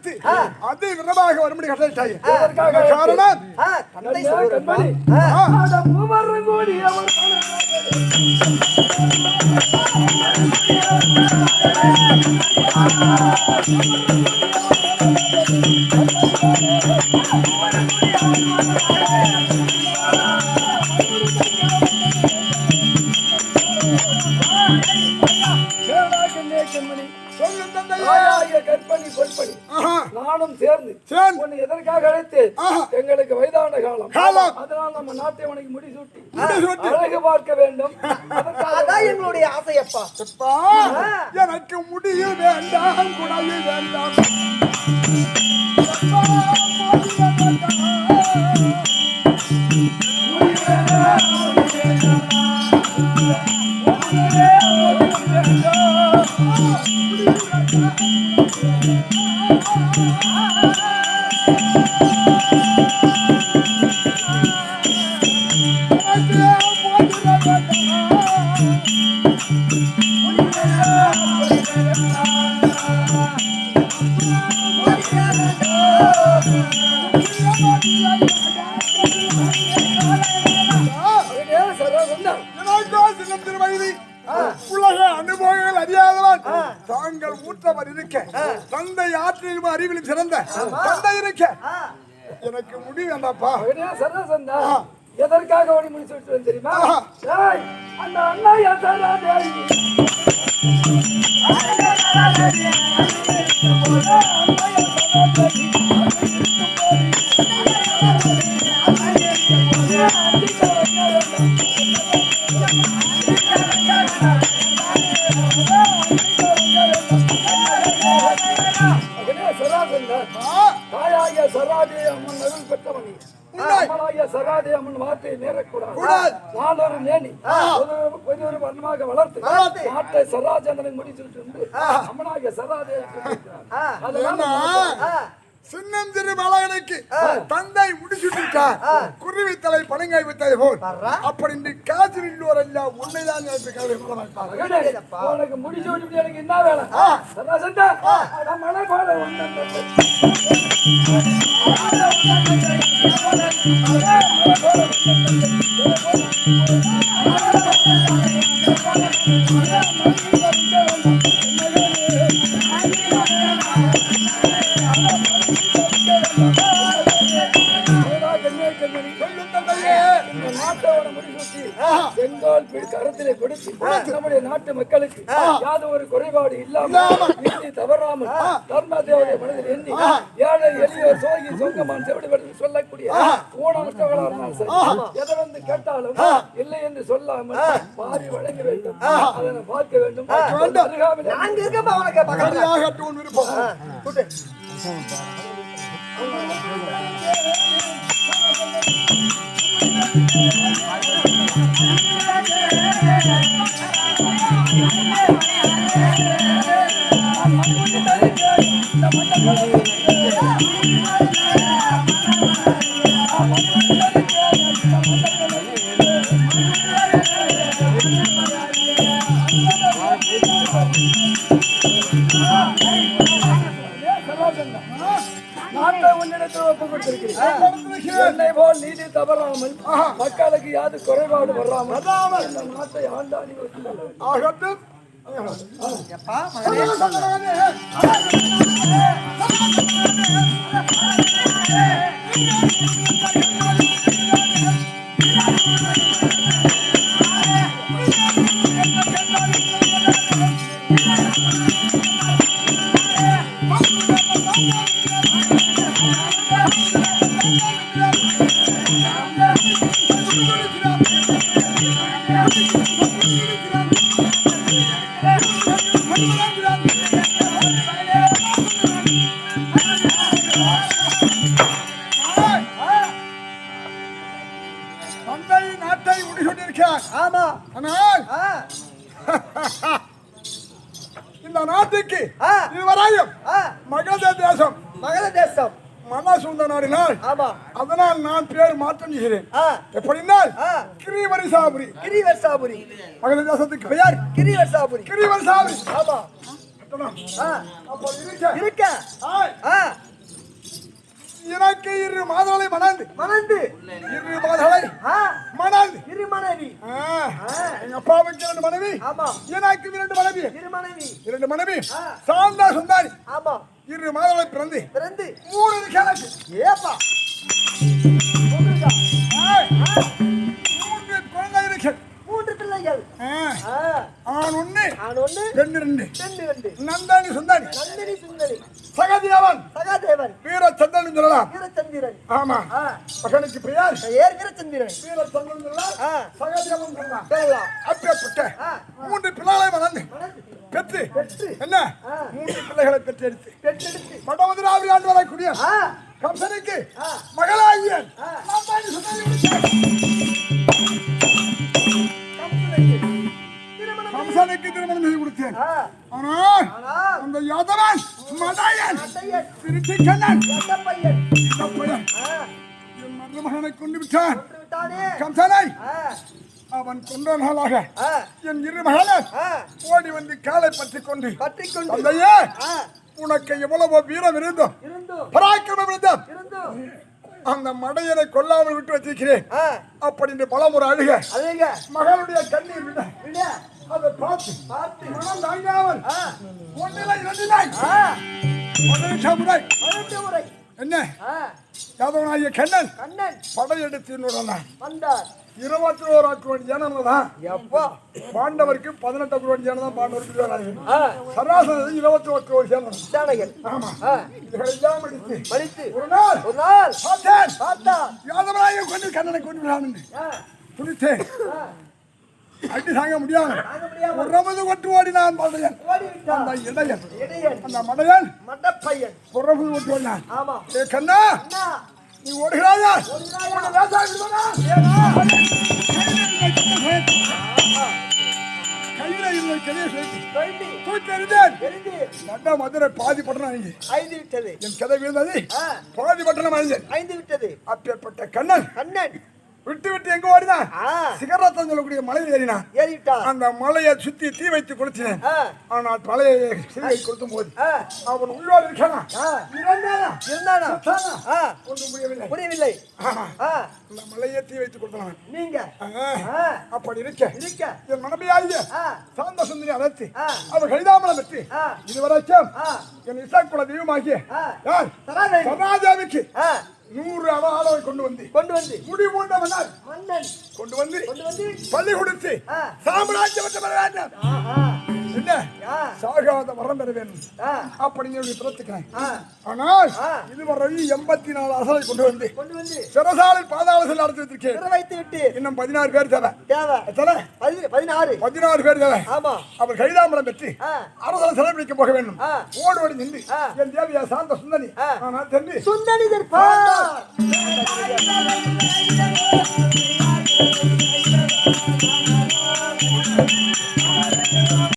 நினைத்து அது விரமாக வரும்படி கட்டளையிட்டாய் காரணம் தந்தை மூவரும் கூடி அவர் மனதாலே. சேரா கண்மணி. சொல்லும் தந்தையே தாயாகிய கற்பனை பொற்பனி நானும் சேர்ந்து. உன்னை எதற்காக அழைத்து ஆஹா. எங்களுக்கு வயதான காலம் காலம். அதனால் நம்ம நாட்டை உனக்கு முடிசூட்டி. அழகு பார்க்க வேண்டும் அதான் எங்களுடைய ஆசையப்பா அப்பா, எனக்கு முடியும் வேண்டாம் முடியும் வேண்டாம். உலக தாங்கள் ஊற்றவர் இருக்க. தந்தை ஆற்றிலும் அறிவிலும் சிறந்த. தந்தை இருக்க. எனக்கு முடி வேண்டாப்பா சரசந்தா எதற்காக ஓடி முடிச்சு விட்டு தெரியுமா? அந்த அண்ணா தேவி. அம்மன் அருள் பெற்றவனி உண்மை. அம்மனாகிய சராதே அம்மன் வார்த்தையை மீறக்கூடாது கூடாது. நானொரு நேனி ஒரு வண்ணமாக வளர்த்து. நாட்டை சராஜந்தனை முடிச்சுட்டு இருந்து அம்மனாகிய சராதே அதெல்லாம் திரு மலையனுக்கு தந்தை முடிச்சுட்டார் குருவி தலை பணங்கை விட்டதை போல் அப்படி இந்த காசு நின்றோர் எல்லாம் உண்மைதான் உனக்கு முடிச்சு விட்டு எனக்கு என்ன வேலை ஒன்று நாட்டோட முடிசூட்டி செங்கோல் பிடி கரத்திலே கொடுத்து நம்முடைய நாட்டு மக்களுக்கு யாது ஒரு குறைபாடு இல்லாமல் நீதி தவறாமல் தர்ம மனதில் எண்ணி ஏழை எளியோர் சோகி சொங்கமான் செவிடுபடி சொல்லக்கூடிய ஊனமற்றவர்களாக இருந்தாலும் சரி எதை வந்து கேட்டாலும் இல்லை என்று சொல்லாமல் மாறி வழங்க வேண்டும் அதனை பார்க்க வேண்டும். நாங்க இருக்கப்பா விருப்பம் கூட்டு. நாட்டை ஒப்பு கொடுத்திருக்கிறேன் என்னை போல் நீதி தவறாமல் மக்களுக்கு யாது குறைபாடு வராமல் நாட்டை ஆண்டாடி ஆகட்டும். எப்பா மகனே தந்தை ஆ. இதுவரையும் மகத தேசம். மகத தேசம். மன சூழ்ந்த நாடினால் ஆமா. அதனால் நான் பேர் மாற்றம் செய்கிறேன். எப்படினால் ஆ. கிரிவரிசாபுரி. கிரிவர்சாபுரி. மகத தேசத்துக்கு பெயர் கிரிவர்சாபுரி. கிரிவரிசாபுரி. ஆமா. கட்டணும் ஆ, அப்படி இருக்க இருக்க எனக்கு இரு மாதங்களை மணந்து மணந்து இரு மாதங்களை ஆ, மணந்து இரு மனைவி. எங்க அப்பாவுக்கு இரண்டு மனைவி. ஆமா. எனக்கு இரண்டு மனைவி. இரு மனைவி. இரண்டு மனைவி. சாந்தா சுந்தாரி. ஆமா. இரு மாதங்களை பிறந்து. பிறந்து. மூணு கிழக்கு ஏப்பா. சொல்லுங்க. ஆய், மூன்று குழந்தை இருக்கு மூன்று பிள்ளைகள். ஆண் ஒண்ணு ஆண் ஒண்ணு பெண் ரெண்டு. பெண் ரெண்டு. நந்தானி சுந்தாரி. நந்தினி சுந்தரி. சகதியவன் சகாதேவன். வீரச்சந்திரன் சொல்லலாம் வீரச்சந்திரன் ஆமா. மகனுக்கு பெயர் ஏர் வீரச்சந்திரன் வீரச்சந்திரன் சொல்லலாம் ஆ, சகதியவன் சொல்லலாம் சொல்லலாம் அப்பேற்பட்ட. மூன்று பிள்ளைகளை வளர்ந்து பெற்று. என்ன. மூன்று பிள்ளைகளை பெற்றெடுத்து. பெற்றெடுத்து. மடமதுராவி ஆண்டு வரக்கூடிய கம்சனுக்கு ஆ. மகளாகிய ஆ. நந்தானி சுந்தரி விடுத்தேன். கம்சனுக்கு. திருமணம் செய்து கொடுத்தேன். ஆனால் அந்த யாதவன் அத்தையன் திருச்சி கண்ணன் என் மருமகனை கொண்டு விட்டான் கம்சனை அவன் கொன்ற நாளாக என் இரு மகனன் ஆ, ஓடி வந்து காலை பற்றி கொண்டு. பற்றிக் கொண்டு தந்தையே உனக்கு எவ்வளவு வீரம் இருந்தோம். பராக்கிரமம் இருந்தும். அந்த மடையனை கொல்லாமல் விட்டு வச்சிருக்கிறேன் அப்படின்னு பலமுறை அழுக. அழுக. மகளுடைய கண்ணீர் அதை பார்த்து. பார்த்து. மனம் தாங்காமல் ஒன்றிலை ஆ, பதினெட்டு முறை பதினெட்டு முறை. என்ன? யாதவனாகிய கண்ணன் கண்ணன். படையெடுத்து வந்தார் இருபத்தி ஓராக்கு வேண்டிய ஜனம் தான். எப்பா. பாண்டவருக்கு பதினெட்டு கோடி ஜனம் தான் பாண்டவருக்கு சராசரி இருபத்தி ஒரு கோடி ஜனம் ஆமா. எல்லாம் அடித்து படித்து ஒரு நாள் ஒரு நாள். பார்த்தேன். பார்த்தா. யாதவனாகிய கொண்டு கண்ணனை கொண்டு விடான்னு துணித்தேன். அடி தாங்க முடியாது. உறவது மடையன் ஓடி விட்டான் அந்த இடையன் அந்த மடையன் மண்டப்பையன். உறவு கொட்டு ஓடினான். கண்ணா. நீ ஓடுகிறாயா? கையில இருந்த நட்டா மதுரை பாதி பட்டணம் ஐந்து விட்டது. என் கதை வீழ்ந்தது. பாதி பட்டணம் ஐந்து விட்டது. அப்பேற்பட்ட கண்ணன். கண்ணன். விட்டு விட்டு எங்க ஓடினான். ஆ, சிகரத்தம் சொல்லக்கூடிய மலையில் ஏறினான். ஏறி விட்டான் அந்த மலையை சுத்தி தீ வைத்து கொளுத்தினேன் ஆ, ஆனால் மலையை சிறுவை கொளுத்தும் போது அவன் உயிரோடு இருக்கானா? இருந்தானா? ஆ, ஒன்றும் புரியவில்லை. புரியவில்லை. அந்த மலையை தீ வைத்து கொடுத்தான். நீங்க. அப்படி இருக்க. இருக்க. என் மனைவியாகிய சாந்த சுந்தரி அழைத்து. அவர் கடிதாமலம் பெற்று இதுவரைக்கும் என் இசாக்குல தெய்வமாகிய ஆ. யார்? சராதேவி. சராஜாவுக்கு நூறு அவளவை கொண்டு வந்து. கொண்டு வந்து. முடி மூண்டவனால். மன்னன். கொண்டு வந்து. கொண்டு வந்து. பள்ளி கொடுத்து. பெற வேண்டும் என்ன சாகாத வரம் பெற வேணும் அப்படின்னு சொல்லி பிறத்துக்கிறேன். ஆனால் இதுவரை எண்பத்தி நாலு அரசலை கொண்டு வந்து சிறசாலில் பாதாள செல்ல அடைச்சு வச்சிருக்கேன் வைத்து விட்டு. இன்னும் பதினாறு பேர் தேவை. தேவை. பதினாறு. பதினாறு பேர் தேவை. ஆமா. அவர் கைதாம்பரம் பெற்று அரசலை செலவழிக்க போக வேண்டும். ஓடு ஓடி நின்று என் தேவியா சார்ந்த சுந்தனி ஆனால் தெரிஞ்சு சுந்தனி